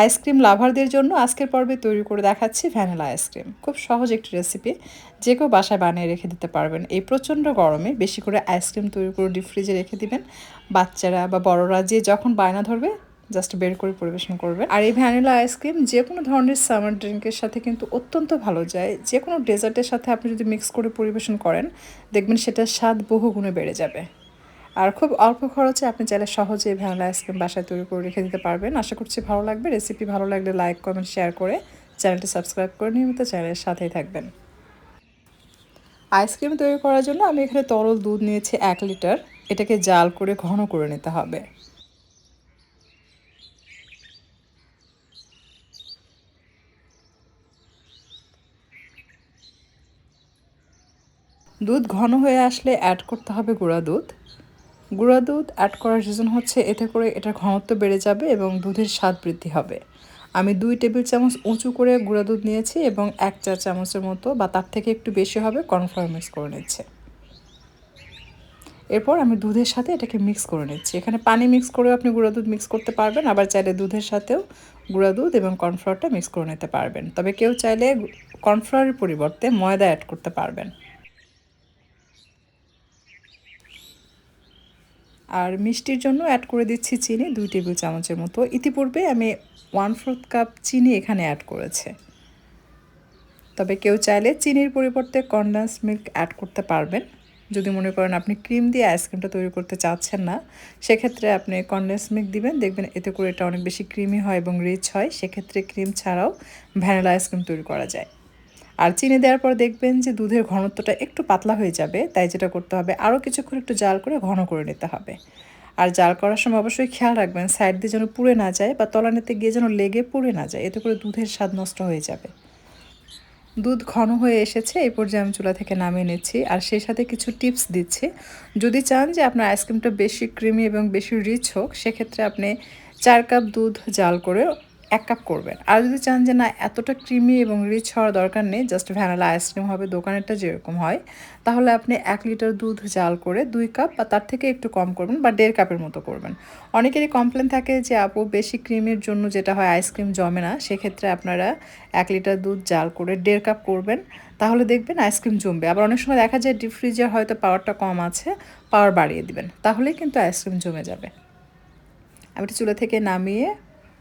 Ice cream লাভারদের জন্য আজকের পর্বে তৈরি করে দেখাচ্ছি ভ্যানিলা আইসক্রিম। খুব সহজ একটি রেসিপি যে কেউ বাসায় বানিয়ে রেখে দিতে পারবেন। এই প্রচণ্ড গরমে বেশি করে আইসক্রিম তৈরি করে ডিপ ফ্রিজে রেখে দিবেন। বাচ্চারা বা বড়রা যে যখন বায়না ধরবে জাস্ট বের করে পরিবেশন করবে। আর এই ভ্যানিলা আইসক্রিম যে কোনো ধরনের সামার ড্রিঙ্কের সাথে কিন্তু অত্যন্ত ভালো যায়। যে কোনো ডেজার্টের সাথে আপনি যদি মিক্স করে পরিবেশন করেন, দেখবেন সেটার স্বাদ বহু গুণে বেড়ে যাবে। আর খুব অল্প খরচে আপনি চাইলে সহজে ভ্যানিলা আইসক্রিম বাসায় তৈরি করে রেখে দিতে পারবেন। আশা করছি ভালো লাগবে। রেসিপি ভালো লাগলে লাইক, কমেন্ট, শেয়ার করে চ্যানেলটি সাবস্ক্রাইব করে নিয়মিত চ্যানেলের সাথেই থাকবেন। আইসক্রিম তৈরি করার জন্য আমি এখানে তরল দুধ নিয়েছি এক লিটার। এটাকে জাল করে ঘন করে নিতে হবে। দুধ ঘন হয়ে আসলে অ্যাড করতে হবে গুঁড়া দুধ। গুঁড়া দুধ অ্যাড করার রিজন হচ্ছে, এতে করে এটার ঘনত্ব বেড়ে যাবে এবং দুধের স্বাদ বৃদ্ধি হবে। আমি দুই টেবিল চামচ উঁচু করে গুঁড়া দুধ নিয়েছি এবং এক চা চামচের মতো বা তার থেকে একটু বেশি হবে কর্নফ্লাওয়ার মিক্স করে নিচ্ছে। এরপর আমি দুধের সাথে এটাকে মিক্স করে নিচ্ছি। এখানে পানি মিক্স করেও আপনি গুঁড়া দুধ মিক্স করতে পারবেন, আবার চাইলে দুধের সাথেও গুঁড়া দুধ এবং কর্নফ্লাওয়ারটা মিক্স করে নিতে পারবেন। তবে কেউ চাইলে কর্নফ্লাওয়ারের পরিবর্তে ময়দা অ্যাড করতে পারবেন। আর মিষ্টির জন্য অ্যাড করে দিচ্ছি চিনি দুই টেবিল চামচের মতো। ইতিপূর্বে আমি ওয়ান ফোর্থ কাপ চিনি এখানে অ্যাড করেছে। তবে কেউ চাইলে চিনির পরিবর্তে কন্ডেন্স মিল্ক অ্যাড করতে পারবেন। যদি মনে করেন আপনি ক্রিম দিয়ে আইসক্রিমটা তৈরি করতে চাচ্ছেন না, সেক্ষেত্রে আপনি কন্ডেন্স মিল্ক দিবেন। দেখবেন এতে করে এটা অনেক বেশি ক্রিমি হয় এবং রিচ হয়। সেক্ষেত্রে ক্রিম ছাড়াও ভ্যানিলা আইসক্রিম তৈরি করা যায়। আর চিনি দেওয়ার পর দেখবেন যে দুধের ঘনত্বটা একটু পাতলা হয়ে যাবে, তাই যেটা করতে হবে আরও কিছুক্ষণ একটু জাল করে ঘন করে নিতে হবে। আর জাল করার সময় অবশ্যই খেয়াল রাখবেন, সাইড দিয়ে যেন পুড়ে না যায় বা তলানিতে গিয়ে যেন লেগে পুড়ে না যায়, এতে করে দুধের স্বাদ নষ্ট হয়ে যাবে। দুধ ঘন হয়ে এসেছে, এই পর্যায়ে আমি চুলা থেকে নামিয়ে নিচ্ছি। আর সেই সাথে কিছু টিপস দিচ্ছি। যদি চান যে আপনার আইসক্রিমটা বেশি ক্রিমি এবং বেশি রিচ হোক, সেক্ষেত্রে আপনি চার কাপ দুধ জাল করে এক কাপ করবেন। আর যদি চান যে না, এতটা ক্রিমি এবং রিচ হওয়ার দরকার নেই জাস্ট ভ্যানিলা আইসক্রিম হবে, দোকানেরটা যেরকম হয়, তাহলে আপনি এক লিটার দুধ জাল করে দুই কাপ বা তার থেকে একটু কম করবেন বা দেড় কাপের মতো করবেন। অনেকেরই কমপ্লেন থাকে যে, আপু, বেশি ক্রিমের জন্য যেটা হয় আইসক্রিম জমে না, সেক্ষেত্রে আপনারা এক লিটার দুধ জাল করে দেড় কাপ করবেন, তাহলে দেখবেন আইসক্রিম জমবে। আবার অনেক সময় দেখা যায় ডিপ ফ্রিজে হয়তো পাওয়ারটা কম আছে পাওয়ার বাড়িয়ে দিবেন, তাহলেই কিন্তু আইসক্রিম জমে যাবে। আমি একটু চুলা থেকে নামিয়ে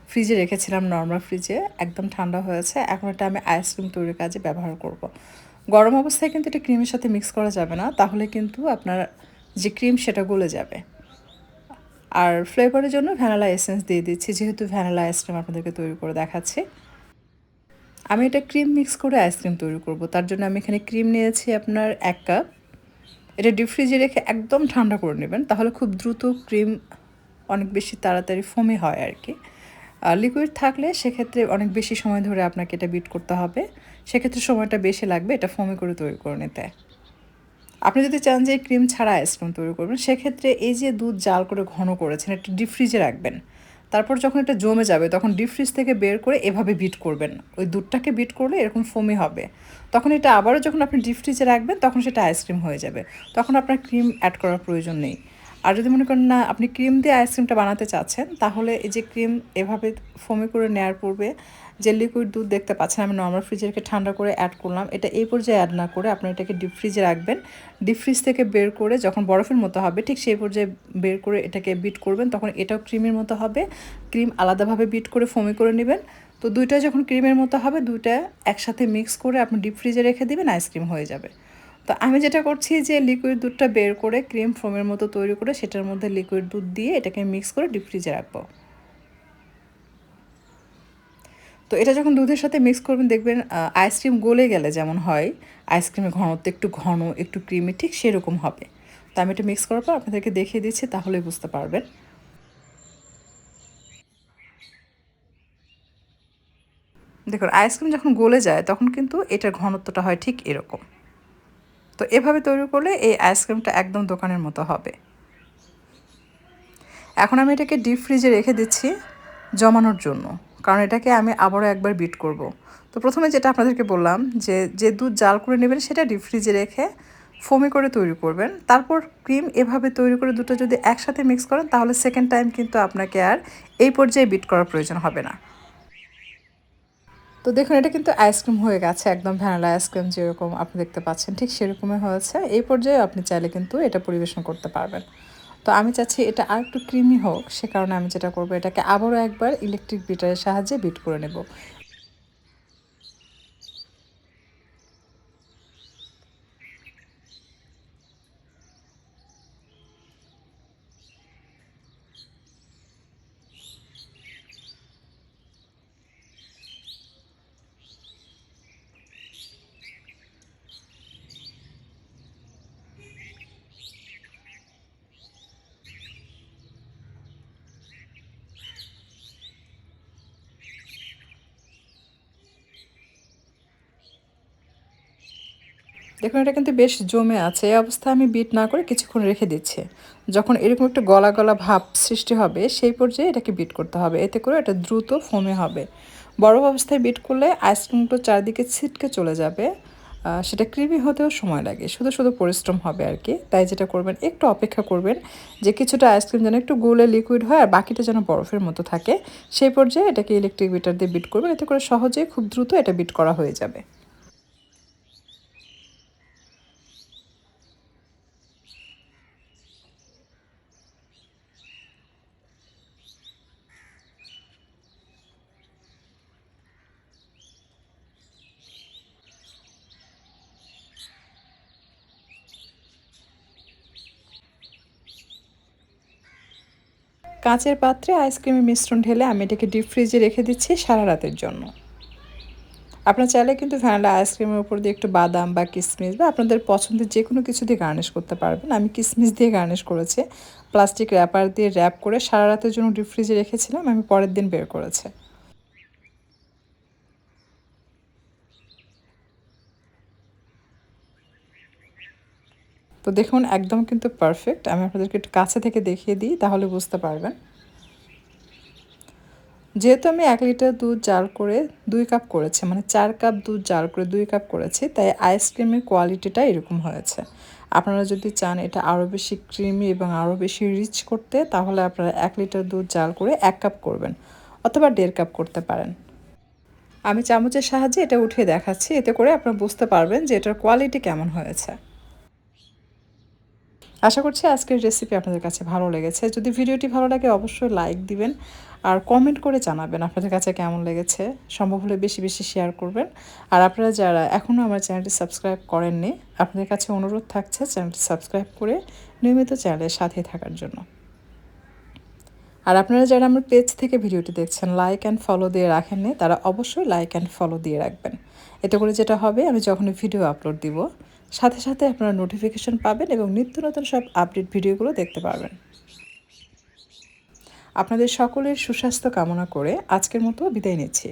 ফ্রিজে রেখেছিলাম নর্মাল ফ্রিজে একদম ঠান্ডা হয়েছে। এখন এটা আমি আইসক্রিম তৈরির কাজে ব্যবহার করব। গরম অবস্থায় কিন্তু এটা ক্রিমের সাথে মিক্স করা যাবে না, তাহলে কিন্তু আপনার যে ক্রিম সেটা গলে যাবে। আর ফ্লেভারের জন্য ভ্যানিলা এসেন্স দিয়ে দিচ্ছি, যেহেতু ভ্যানিলা আইসক্রিম আপনাদেরকে তৈরি করে দেখাচ্ছি। আমি এটা ক্রিম মিক্স করে আইসক্রিম তৈরি করব, তার জন্য আমি এখানে ক্রিম নিয়েছি আপনার এক কাপ এটা ডিপ ফ্রিজে রেখে একদম ঠান্ডা করে নেবেন, তাহলে খুব দ্রুত ক্রিম অনেক বেশি তাড়াতাড়ি ফোমে হয় আর কি। লিকুইড থাকলে সেক্ষেত্রে অনেক বেশি সময় ধরে আপনাকে এটা বিট করতে হবে। সেক্ষেত্রে সময়টা বেশি লাগবে, এটা ফোমে করে তৈরি করে নিতে। আপনি যদি চান যে ক্রিম ছাড়া আইসক্রিম তৈরি করবেন, সেক্ষেত্রে এই যে দুধ জাল করে ঘন করেছেন, এটা ডিপ ফ্রিজে রাখবেন। তারপর যখন এটা জমে যাবে, তখন ডিপ ফ্রিজ থেকে বের করে এভাবে বিট করবেন। ওই দুধটাকে বিট করলে এরকম ফোমে হবে। তখন এটা আবারও যখন আপনি ডিপ ফ্রিজে রাখবেন, তখন সেটা আইসক্রিম হয়ে যাবে। তখন আপনার ক্রিম অ্যাড করার প্রয়োজন নেই। আর যদি মনে করেন না আপনি ক্রিম দিয়ে আইসক্রিমটা বানাতে চাচ্ছেন, তাহলে এই যে ক্রিম এভাবে ফোমে করে নেওয়ার পূর্বে যে লিকুইড দুধ দেখতে পাচ্ছেন, আমি নর্মাল ফ্রিজেরকে ঠান্ডা করে অ্যাড করলাম। এটা এই পর্যায়ে অ্যাড না করে আপনি এটাকে ডিপ ফ্রিজে রাখবেন। ডিপ ফ্রিজ থেকে বের করে যখন বরফের মতো হবে, ঠিক সেই পর্যায়ে বের করে এটাকে বিট করবেন, তখন এটাও ক্রিমের মতো হবে। ক্রিম আলাদাভাবে বিট করে ফোমে করে নেবেন। তো দুইটা যখন ক্রিমের মতো হবে, দুইটা একসাথে মিক্স করে আপনি ডিপ ফ্রিজে রেখে দেবেন আইসক্রিম হয়ে যাবে। তো আমি যেটা করছি যে লিকুইড দুধটা বের করে ক্রিম ফোমের মতো তৈরি করে সেটার মধ্যে লিকুইড দুধ দিয়ে এটাকে মিক্স করে ডিপ ফ্রিজে রাখব। তো এটা যখন দুধের সাথে মিক্স করবেন, দেখবেন আইসক্রিম গলে গেলে যেমন হয় আইসক্রিমের ঘনত্ব একটু ঘন, একটু ক্রিমি ঠিক সেরকম হবে। তো আমি এটা মিক্স করার পর আপনাদেরকে দেখিয়ে দিচ্ছি, তাহলেই বুঝতে পারবেন। দেখুন আইসক্রিম যখন গলে যায়, তখন কিন্তু এটার ঘনত্বটা হয় ঠিক এরকম। তো এভাবে তৈরি করলে এই আইসক্রিমটা একদম দোকানের মতো হবে। এখন আমি এটাকে ডিপ ফ্রিজে রেখে দিচ্ছি জমানোর জন্য, কারণ এটাকে আমি আবারও একবার বিট করব। তো প্রথমে যেটা আপনাদেরকে বললাম যে যে দুধ জাল করে নেবেন সেটা ডিপ ফ্রিজে রেখে ফোমি করে তৈরি করবেন। তারপর ক্রিম এভাবে তৈরি করে দুটো যদি একসাথে মিক্স করেন, তাহলে সেকেন্ড টাইম কিন্তু আপনাকে আর এই পর্যায়ে বিট করার প্রয়োজন হবে না। তো দেখুন, এটা কিন্তু আইসক্রিম হয়ে গেছে, একদম ভ্যানিলা আইসক্রিম যেরকম আপনি দেখতে পাচ্ছেন, ঠিক সেরকমই হয়েছে। এই পর্যায়ে আপনি চাইলে কিন্তু এটা পরিবেশন করতে পারবেন। তো আমি চাচ্ছি এটা আর একটু ক্রিমি হোক, সে কারণে আমি যেটা করব, এটাকে আবারও একবার ইলেকট্রিক বিটারের সাহায্যে বিট করে নেব। দেখুন, এটা কিন্তু বেশ জমে আছে। এই অবস্থায় আমি বিট না করে কিছুক্ষণ রেখে দিচ্ছি। যখন এরকম একটু গলা গলা ভাব সৃষ্টি হবে, সেই পর্যায়ে এটাকে বিট করতে হবে। এতে করে এটা দ্রুত ফোমে হবে। বরফ অবস্থায় বিট করলে আইসক্রিমটা চারদিকে ছিটকে চলে যাবে। সেটা ক্রিমি হতেও সময় লাগে। শুধু শুধু পরিশ্রম হবে আর কি। তাই যেটা করবেন, একটু অপেক্ষা করবেন যে কিছুটা আইসক্রিম যেন একটু গুলে লিকুইড হয় আর বাকিটা যেন বরফের মতো থাকে। সেই পর্যায়ে এটাকে ইলেকট্রিক বিটার দিয়ে বিট করবেন। এতে করে সহজেই খুব দ্রুত এটা বিট করা হয়ে যাবে। কাঁচের পাত্রে আইসক্রিমের মিশ্রণ ঢেলে আমি এটাকে ডিপ ফ্রিজে রেখে দিচ্ছি সারা রাতের জন্য। আপনার চাইলে কিন্তু ভ্যানিলা আইসক্রিমের উপর দিয়ে একটু বাদাম বা কিশমিশ বা আপনাদের পছন্দের যে কোনো কিছু দিয়ে গার্নিশ করতে পারবেন। আমি কিশমিশ দিয়ে গার্নিশ করেছি। প্লাস্টিক র্যাপার দিয়ে র্যাপ করে সারা রাতের জন্য ডিপ ফ্রিজে রেখেছিলাম, আমি পরের দিন বের করেছি। তো দেখুন, একদম কিন্তু পারফেক্ট আমি আপনাদেরকে একটু কাছে থেকে দেখিয়ে দিই, তাহলে বুঝতে পারবেন। যেহেতু আমি এক লিটার দুধ জাল করে দুই কাপ করেছি মানে চার কাপ দুধ জাল করে দুই কাপ করেছি, তাই আইসক্রিমের কোয়ালিটিটা এরকম হয়েছে। আপনারা যদি চান এটা আরও বেশি ক্রিমি এবং আরও বেশি রিচ করতে, তাহলে আপনারা এক লিটার দুধ জাল করে এক কাপ করবেন, অথবা দেড় কাপ করতে পারেন। আমি চামচের সাহায্যে এটা উঠিয়ে দেখাচ্ছি, এতে করে আপনারা বুঝতে পারবেন যে এটার কোয়ালিটি কেমন হয়েছে। আশা করছি আজকের রেসিপি আপনাদের কাছে ভালো লেগেছে। যদি ভিডিওটি ভালো লাগে, অবশ্যই লাইক দিবেন আর কমেন্ট করে জানাবেন আপনাদের কাছে কেমন লেগেছে। সম্ভব হলে বেশি বেশি শেয়ার করবেন। আর আপনারা যারা এখনও আমার চ্যানেলটি সাবস্ক্রাইব করেননি, আপনাদের কাছে অনুরোধ থাকছে চ্যানেলটি সাবস্ক্রাইব করে নিয়মিত চ্যানেলের সাথে থাকার জন্য। আর আপনারা যারা আমার পেজ থেকে ভিডিওটি দেখছেন লাইক অ্যান্ড ফলো দিয়ে রাখেননি, তারা অবশ্যই লাইক অ্যান্ড ফলো দিয়ে রাখবেন। এতে করে যেটা হবে, আমি যখনই ভিডিও আপলোড দিব সাথে সাথে আপনারা নোটিফিকেশন পাবেন এবং নিত্য নতুন সব আপডেট ভিডিওগুলো দেখতে পারবেন। আপনাদের সকলের সুস্বাস্থ্য কামনা করে আজকের মতো বিদায় নিচ্ছি।